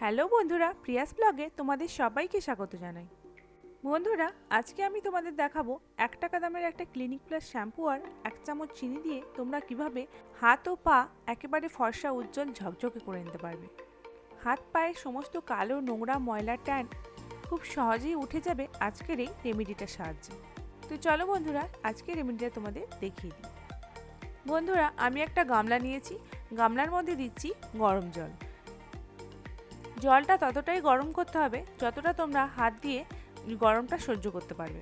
Hello বন্ধুরা, Prius ব্লগে তোমাদের সবাইকে স্বাগত জানাই। বন্ধুরা, আজকে আমি তোমাদের দেখাবো এক টাকা দামের একটা ক্লিনিক প্লাস শ্যাম্পু আর এক চামচ চিনি দিয়ে তোমরা কীভাবে হাত ও পা একেবারে ফর্সা, উজ্জ্বল, ঝকঝকে করে নিতে পারবে। হাত পায়ের সমস্ত কালো, নোংরা ময়লা ট্যান খুব সহজেই উঠে যাবে আজকের এই রেমেডিটার সাহায্যে। তো চলো বন্ধুরা, আজকের রেমেডিটা তোমাদের দেখিয়ে দিই। বন্ধুরা, আমি একটা গামলা নিয়েছি, গামলার মধ্যে দিচ্ছি গরম জল। জলটা ততটাই গরম করতে হবে যতটা তোমরা হাত দিয়ে গরমটা সহ্য করতে পারবে।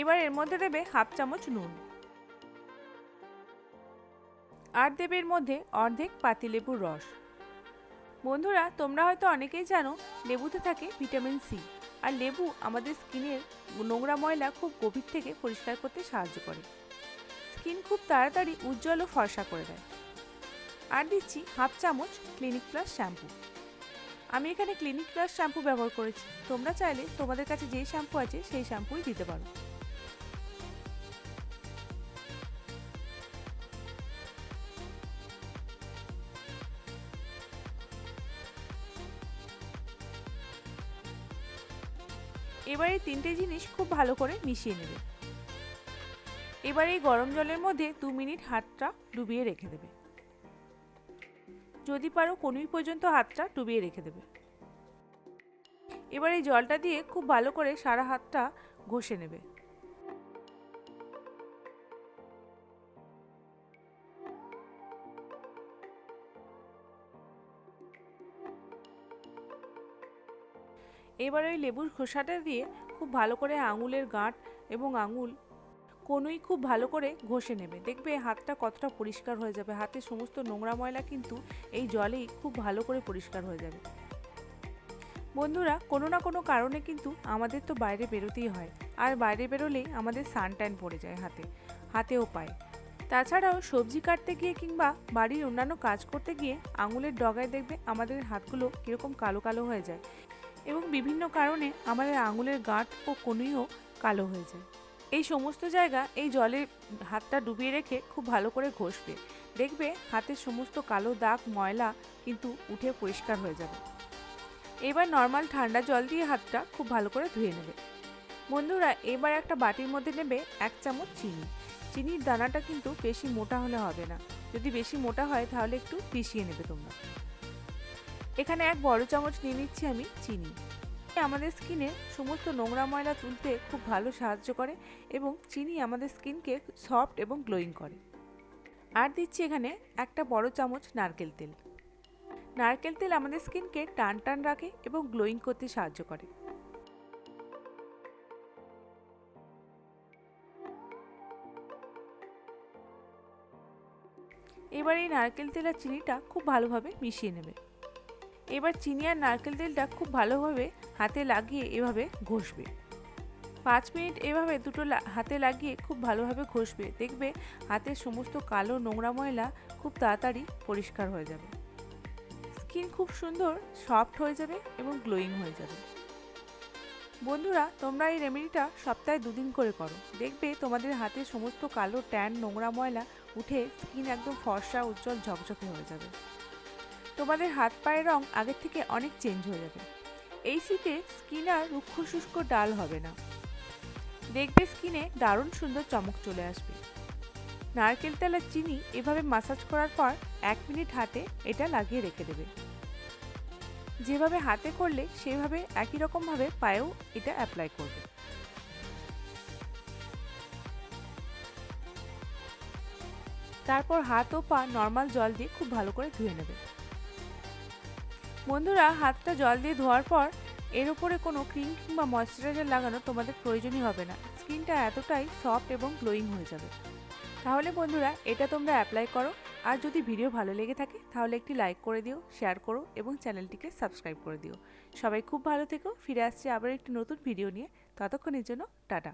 এবার এর মধ্যে দেবে হাফ চামচ নুন। আর দেবে এর মধ্যে অর্ধেক পাতিলেবুর রস। বন্ধুরা, তোমরা হয়তো অনেকেই জানো, লেবুতে থাকে ভিটামিন সি। আর লেবু আমাদের স্কিনের নোংরা ময়লা খুব গভীর থেকে পরিষ্কার করতে সাহায্য করে। স্কিন খুব তাড়াতাড়ি উজ্জ্বল ও ফর্সা করে দেয়। আর দিচ্ছি হাফ চামচ ক্লিনিক প্লাস শ্যাম্পু। আমি এখানে ক্লিনিক প্লাস শ্যাম্পু ব্যবহার করেছি। তোমরা চাইলে তোমাদের কাছে যেই শ্যাম্পু আছে সেই শ্যাম্পুই দিতে পারো। এবার এই তিনটে জিনিস খুব ভালো করে মিশিয়ে নেবে। এবার এই গরম জলের মধ্যে দু মিনিট হাতটা ডুবিয়ে রেখে দেবে। যদি পারো কনুই পর্যন্ত হাতটা ডুবিয়ে রেখে দেবে। এবার এই জলটা দিয়ে খুব ভালো করে সারা হাতটা ঘষে নেবে। এবার ওই লেবুর খোসাটা দিয়ে খুব ভালো করে আঙুলের গাঁট এবং আঙুল কোনোই খুব ভালো করে ঘষে নেবে। দেখবে হাতটা কতটা পরিষ্কার হয়ে যাবে। হাতে সমস্ত নোংরা ময়লা কিন্তু এই জলেই খুব ভালো করে পরিষ্কার হয়ে যাবে। বন্ধুরা, কোনো না কোনো কারণে কিন্তু আমাদের তো বাইরে বেরোতেই হয়। আর বাইরে বেরোলেই আমাদের সানট্যান পড়ে যায় হাতে, হাতেও পায়। তাছাড়াও সবজি কাটতে গিয়ে কিংবা বাড়ির অন্যান্য কাজ করতে গিয়ে আঙুলের ডগায় দেখবে আমাদের হাতগুলো কীরকম কালো কালো হয়ে যায়। এবং বিভিন্ন কারণে আমাদের আঙুলের গাঁট ও কনুইও কালো হয়ে যায়। এই সমস্ত জায়গা এই জলে হাতটা ডুবিয়ে রেখে খুব ভালো করে ঘষবে। দেখবে হাতের সমস্ত কালো দাগ, ময়লা কিন্তু উঠে পরিষ্কার হয়ে যাবে। এবার নর্মাল ঠান্ডা জল দিয়ে হাতটা খুব ভালো করে ধুয়ে নেবে। বন্ধুরা, এবার একটা বাটির মধ্যে নেবে এক চামচ চিনি। চিনির দানাটা কিন্তু বেশি মোটা হলে হবে না। যদি বেশি মোটা হয়, তাহলে একটু পিষিয়ে নেবে তোমরা। এখানে এক বড় চামচ নিয়ে নিচ্ছি আমি চিনি। আমাদের স্কিনে সমস্ত নোংরা ময়লা তুলতে খুব ভালো সাহায্য করে এবং চিনি আমাদের স্কিনকে সফট এবং গ্লোয়িং করে। আর দিচ্ছি এখানে একটা বড় চামচ নারকেল তেল। নারকেল তেল আমাদের স্কিনকে টান টান রাখে এবং গ্লোয়িং করতে সাহায্য করে। এবার এই নারকেল তেল আর চিনিটা খুব ভালোভাবে মিশিয়ে নেবে। এবার চিনি আর নারকেল তেলটা খুব ভালোভাবে হাতে লাগিয়ে এভাবে ঘষবে। পাঁচ মিনিট এভাবে দুটো হাতে লাগিয়ে খুব ভালোভাবে ঘষবে। দেখবে হাতের সমস্ত কালো নোংরা ময়লা খুব তাড়াতাড়ি পরিষ্কার হয়ে যাবে। স্কিন খুব সুন্দর, সফট হয়ে যাবে এবং গ্লোয়িং হয়ে যাবে। বন্ধুরা, তোমরা এই রেমেডিটা সপ্তাহে দুদিন করে করো। দেখবে তোমাদের হাতে সমস্ত কালো ট্যান, নোংরা ময়লা উঠে স্কিন একদম ফর্সা, উজ্জ্বল, ঝকঝকে হয়ে যাবে। তোমাদের হাত পায়ের রং আগের থেকে অনেক চেঞ্জ হয়ে যাবে। এই শীতে স্কিন আর রুক্ষ শুষ্ক ডাল হবে না। দেখবে স্কিনে দারুণ সুন্দর চমক চলে আসবে। নারকেল তেল আর চিনি এভাবে মাসাজ করার পর এক মিনিট হাতে এটা লাগিয়ে রেখে দেবে। যেভাবে হাতে করলে সেভাবে একই রকমভাবে পায়েও এটা অ্যাপ্লাই করবে। তারপর হাত ও পা নর্মাল জল দিয়ে খুব ভালো করে ধুয়ে নেবে। বন্ধুরা, হাতটা জল দিয়ে ধোয়ার পর এর উপরে কোনো ক্রিম কিংবা ময়শ্চারাইজার লাগানো তোমাদের প্রয়োজনই হবে না। স্কিনটা এতটাই সফট এবং গ্লোয়িং হয়ে যাবে। তাহলে বন্ধুরা, এটা তোমরা অ্যাপ্লাই করো। আর যদি ভিডিও ভালো লেগে থাকে, তাহলে একটি লাইক করে দিও, শেয়ার করো এবং চ্যানেলটিকে সাবস্ক্রাইব করে দিও। সবাই খুব ভালো থেকো, ফিরে আসছে আবার একটি নতুন ভিডিও নিয়ে। ততক্ষণের জন্য, টাটা।